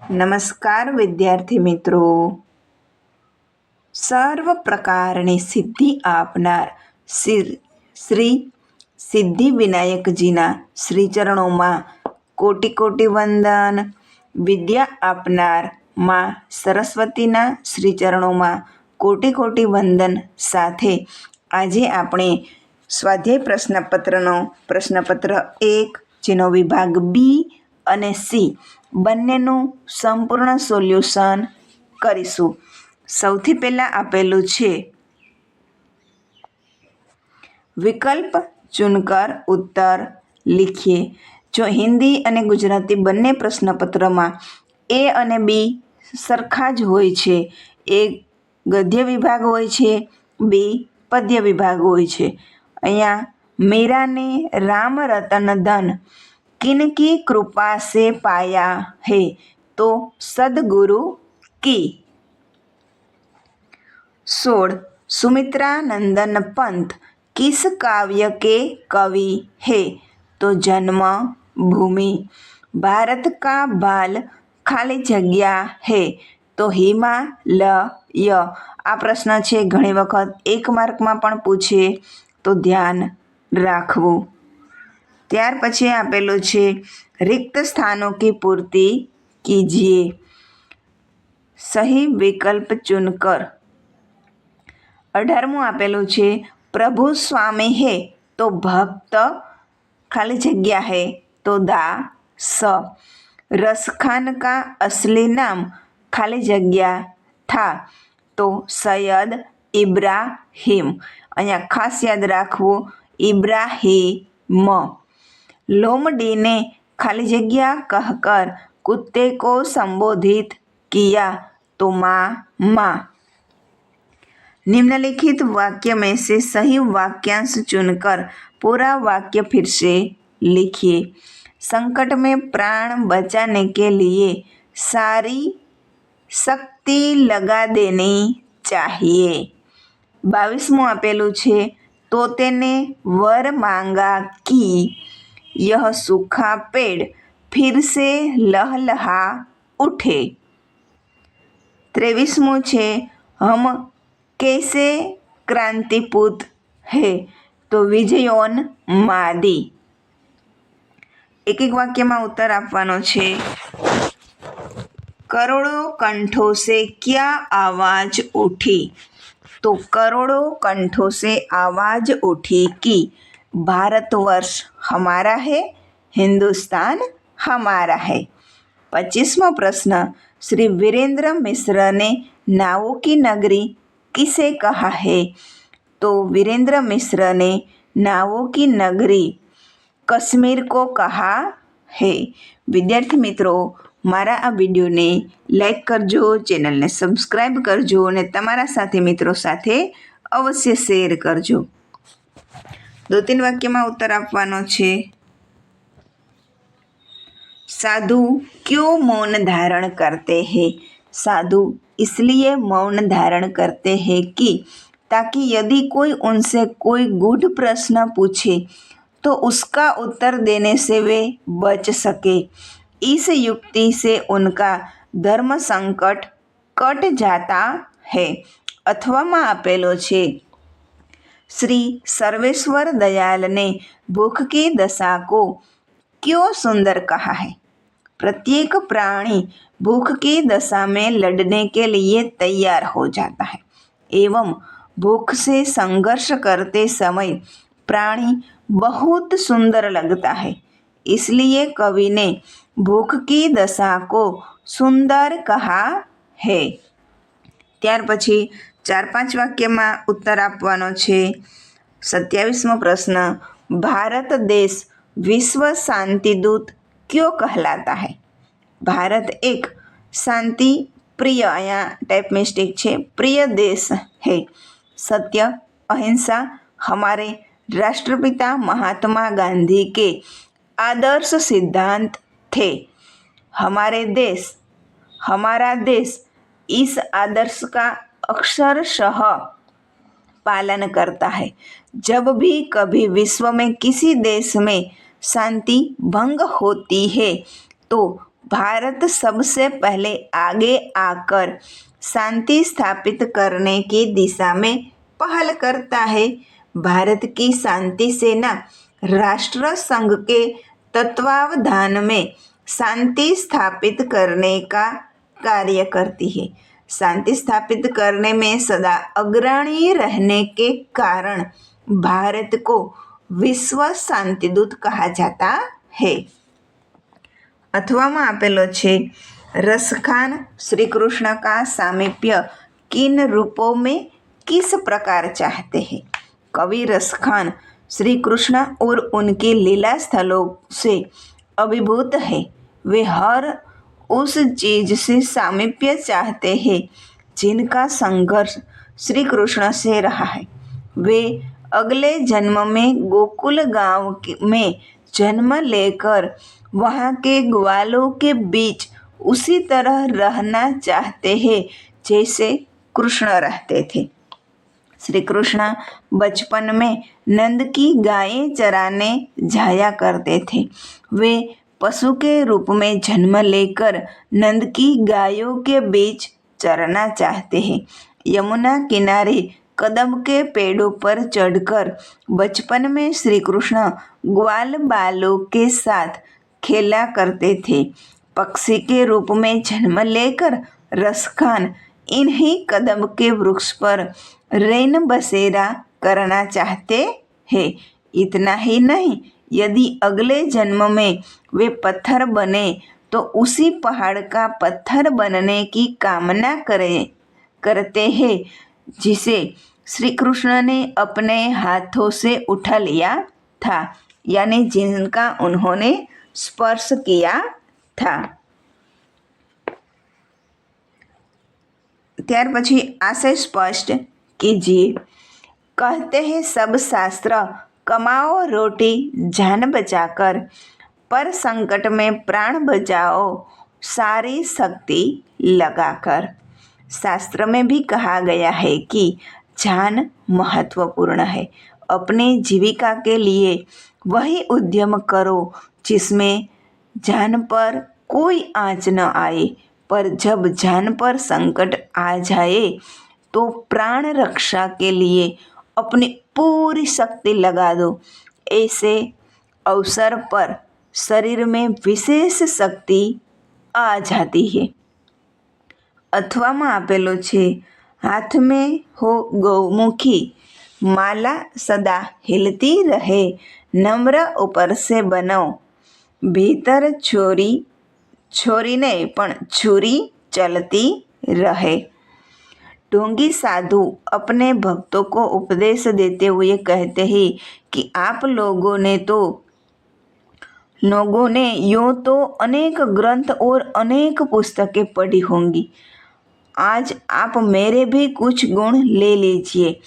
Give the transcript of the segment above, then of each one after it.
નમસ્કાર વિદ્યાર્થી મિત્રો. સર્વ પ્રકારની સિદ્ધિ આપનાર શ્રી સિદ્ધિ વિનાયકજીના શ્રીચરણોમાં કોટી કોટી વંદન. વિદ્યા આપનારમાં સરસ્વતીના શ્રીચરણોમાં કોટી કોટી વંદન. સાથે આજે આપણે સ્વાધ્યાય પ્રશ્નપત્રનો પ્રશ્નપત્ર એક, જેનો વિભાગ બી અને સી બંનેનું સંપૂર્ણ સોલ્યુશન કરીશું. સૌથી પહેલાં આપેલું છે, વિકલ્પ ચુનકર ઉત્તર લીખીએ. જો હિન્દી અને ગુજરાતી બંને પ્રશ્નપત્રમાં એ અને બી સરખા જ હોય છે, એ ગદ્ય વિભાગ હોય છે, બી પદ્ય વિભાગ હોય છે. અહીંયા મીરાને રામ રતન ધન કિનકી કૃપા સે પાયા હે તો સદગુરુ કી સોળ સુમિત્રાનંદન પંત કિસ કાવ્ય કે કવિ હે તો જન્મ ભૂમિ ભારત કા બાલ ખાલી જગ્યા હે તો હિમાલય આ પ્રશ્ન છે, ઘણી વખત એક માર્કમાં પણ પૂછે, તો ધ્યાન રાખવું. ત્યાર પછી આપેલો છે, રિક્ત સ્થાનો કી પૂર્તિ કીજીએ. સહી વિકલ્પ ચુનકર અઢારમું આપેલું છે, પ્રભુ સ્વામી હે તો ભક્ત ખાલી જગ્યા હે તો દા સ. રસખાન કા અસલી નામ ખાલી જગ્યા થા તો સૈયદ ઇબ્રાહિમ. અહીંયા ખાસ યાદ રાખવું, ઇબ્રાહિમ. लोमड़ी ने खाली जगह कहकर कुत्ते को संबोधित किया तो माँ माँ निम्नलिखित वाक्य में से सही वाक्यांश चुनकर पूरा वाक्य फिर से लिखिए संकट में प्राण बचाने के लिए सारी शक्ति लगा देनी चाहिए બાવીસમું આપેલું છે તો તેને વર માંગા કી यह सूखा पेड़ फिर से लहलहा उठे ત્રેવીસમું છે હમ कैसे क्रांतिपूत है તો વિજયોન માદી એક એક વાક્યમાં ઉત્તર આપવાનો છે કરોડો કંઠો સે ક્યા આવાજ ઉઠી તો કરોડો કંઠો સે આવાજ ઉઠી કી भारतवर्ष हमारा है हिंदुस्तान हमारा है पच्चीसवा प्रश्न श्री वीरेंद्र मिश्र ने नावों की नगरी किसे कहा है तो वीरेंद्र मिश्र ने नावों की नगरी કશ્મીર કો કહા હે વિદ્યાર્થી મિત્રો મારા આ વિડીયોને લાઈક કરજો ચેનલને સબસ્ક્રાઈબ કરજો અને તમારા સાથે મિત્રો સાથે અવશ્ય શેર કરજો દો तीन વાક્યમાં ઉત્તર આપવાનો છે साधु क्यों मौन धारण करते हैं साधु इसलिए मौन धारण करते हैं कि ताकि यदि कोई उनसे कोई गूढ़ प्रश्न पूछे तो उसका उत्तर देने से वे बच सके इस युक्ति से उनका धर्म संकट कट जाता है અથવામાં આપેલો છે श्री सर्वेश्वर दयाल ने भूख की दशा को क्यों सुंदर कहा है प्रत्येक प्राणी भूख की दशा में लड़ने के लिए तैयार हो जाता है एवं भूख से संघर्ष करते समय प्राणी बहुत सुंदर लगता है इसलिए कवि ने भूख की दशा को सुंदर कहा है ત્યાર પછી ચાર પાંચ વાક્યમાં ઉત્તર આપવાનો છે સત્યાવીસમો પ્રશ્ન ભારત દેશ વિશ્વ શાંતિદૂત ક્યો કહેલાતા હૈ ભારત એક શાંતિ પ્રિય અહીંયા ટાઈપ મિસ્ટેક છે પ્રિય દેશ है सत्य अहिंसा हमारे राष्ट्रपिता महात्मा गांधी के आदर्श सिद्धांत थे हमारे देश हमारा देश इस आदर्श का अक्षरशः पालन करता है। जब भी कभी विश्व में किसी देश में शांति भंग होती है तो भारत सबसे पहले आगे आकर शांति स्थापित करने की दिशा में पहल करता है। भारत की शांति सेना राष्ट्र संघ के तत्वावधान में शांति स्थापित करने का कार्य करती है। शांति स्थापित करने में सदा अग्रणी रहने के कारण भारत को વિશ્વ શાંતિદૂત કહા જાતા હૈ અથવામાં આપેલો છે रसखान श्री कृष्ण का सामीप्य किन रूपों में किस प्रकार चाहते हैं कवि रसखान श्री कृष्ण और उनके लीला स्थलों से अभिभूत है वे हर उस चीज़ से सामीप्य चाहते हैं, जिनका संघर्ष श्री कृष्ण से रहा है। वे अगले जन्म में गोकुल गाँव में जन्म लेकर वहाँ के ग्वालों के बीच उसी तरह रहना चाहते हैं, जैसे कृष्ण रहते थे। श्री कृष्ण बचपन में नंद की गायें चराने जाया करते थे। वे पशु के रूप में जन्म लेकर नंद की गायों के बीच चरना चाहते हैं। यमुना किनारे कदम के पेड़ों पर चढ़कर बचपन में श्री कृष्ण ग्वाल बालों के साथ खेला करते थे। पक्षी के रूप में जन्म लेकर रसखान इन्हीं कदम के वृक्ष पर रेन बसेरा करना चाहते हैं। इतना ही नहीं यदि अगले जन्म में वे पत्थर बने तो उसी पहाड़ का पत्थर बनने की कामना करें करते हैं जिसे श्री कृष्ण ने अपने हाथों से उठा लिया था यानी जिनका उन्होंने स्पर्श किया था ત્યાર પછી આશય સ્પષ્ટ कीजिए कहते हैं सब शास्त्र कमाओ रोटी, जान बचाकर। पर संकट में प्राण बचाओ, सारी शक्ति लगाकर। शास्त्र में भी कहा गया है कि जान महत्वपूर्ण है। अपने जीविका के लिए वही उद्यम करो, जिसमें जान पर कोई आँच न आए। पर जब जान पर संकट आ जाए तो प्राण रक्षा के लिए अपनी पूरी शक्ति लगा दो ऐसे अवसर पर शरीर में विशेष शक्ति आ जाती है અથવામાં આપેલો છે હાથ में हो गौमुखी माला सदा हिलती रहे नम्र ऊपर से बनो भीतर छोरी छोरी नहीं पण छुरी चलती रहे ढोंगी साधु अपने भक्तों को उपदेश देते हुए कहते हैं कि आप लोगों ने तो लोगों ने यूँ तो अनेक ग्रंथ और अनेक पुस्तकें पढ़ी होंगी। आज आप मेरे भी कुछ गुण ले लीजिए।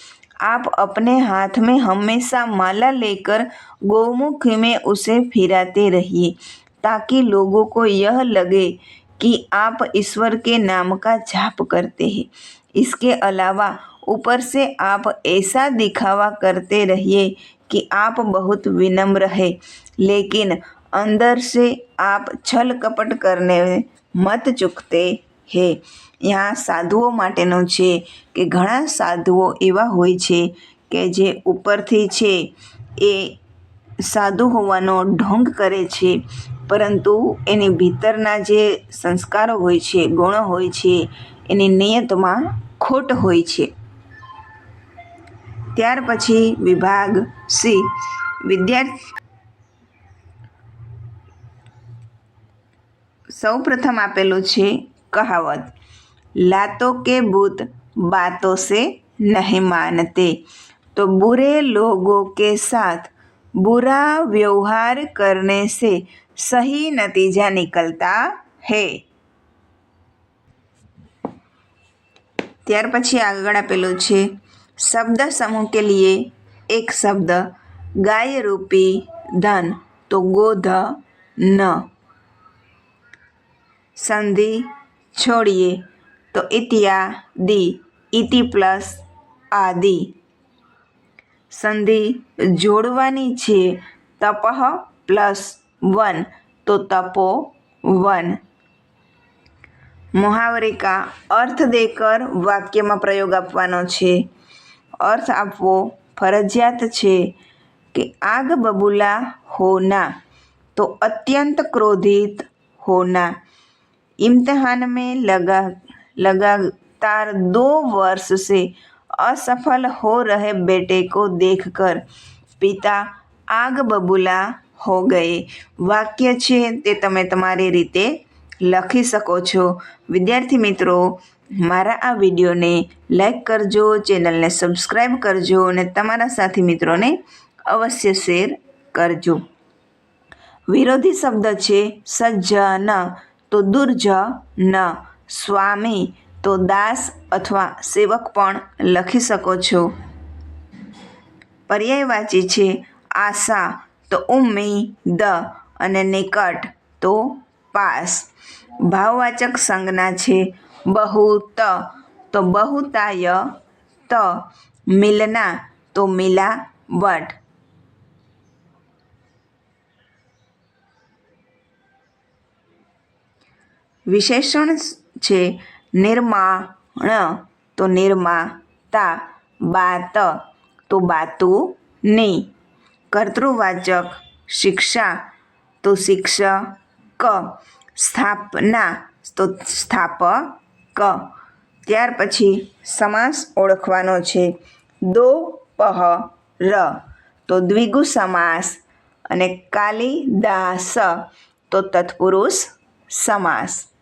आप अपने हाथ में हमेशा माला लेकर गौमुख में उसे फिराते रहिए, ताकि लोगों को यह लगे कि आप ईश्वर के नाम का जाप करते हैं। इसके अलावा ऊपर से आप ऐसा दिखावा करते रहिए कि आप बहुत विनम्र है लेकिन अंदर से आप छल कपट करने મત ચૂકતે હે यहाँ સાધુઓ માટેનું છે કે ઘણા સાધુઓ એવા હોય છે કે જે ઉપરથી છે એ સાધુ હોવાનો ઢોંગ કરે છે પરંતુ એની ભીતરના જે સંસ્કારો હોય છે ગુણો હોય છે એની નિયતમાં ખોટ હોય છે. ત્યાર પછી વિભાગ સી. વિદ્યાર્થી સૌ પ્રથમ આપેલું છે કહાવત, લાતો કે ભૂત બાતો સે નહીં માનતે. તો બુરે લોગો કે સાથ, બુરા વ્યવહાર કરને સે સહી નતીજા નિકલતા હે. ત્યાર પછી આગળ આપેલું છે, શબ્દ સમૂહ કે લીએ? એક શબ્દ, ગાય રૂપી ધન, તો ગોધ ન. સંધિ, છોડીએ. તો ઇત્યાદિ ઇતિ પ્લસ આદિ. સંધિ, જોડવાની છે તપહ પ્લસ વન, તો તપો वन મુહાવરે કા અર્થ દેકર વાક્યમાં પ્રયોગ આપવાનો છે અર્થ આપવો ફરજિયાત છે કે આગ બબૂલા હોના तो अत्यंत क्रोधित होना इम्तिहान में लगा लगातार दो वर्ष से असफल हो रहे बेटे को देखकर પિતા આગ બબૂલા હો ગયે વાક્ય છે તે તમે તમારી રીતે લખી શકો છો. વિદ્યાર્થી મિત્રો, મારા આ વિડીયોને લાઈક કરજો, ચેનલને સબસ્ક્રાઈબ કરજો અને તમારા સાથી મિત્રોને અવશ્ય શેર કરજો. વિરોધી શબ્દ છે સજ્જન તો દુર્જન સ્વામી, તો દાસ અથવા સેવક પણ લખી શકો છો. પર્યાયવાચી છે, આશા, તો ઉમ્મી, દ અને નિકટ, તો પાસ. ભાવવાચક સંજ્ઞા છે બહુત. તો બહુતાય ત. મિલના તો મિલા વટ વિશેષણ છે નિર્માણ. તો નિર્માતા બાત. તો બાતુની. કર્તૃવાચક શિક્ષા. તો શિક્ષક સ્થાપના, તો સ્થાપક. ત્યાર પછી સમાસ ઓળખવાનો છે. દો, પહ, ર. તો દ્વિગુ સમાસ અને કાલિદાસ, તો તત્પુરુષ સમાસ.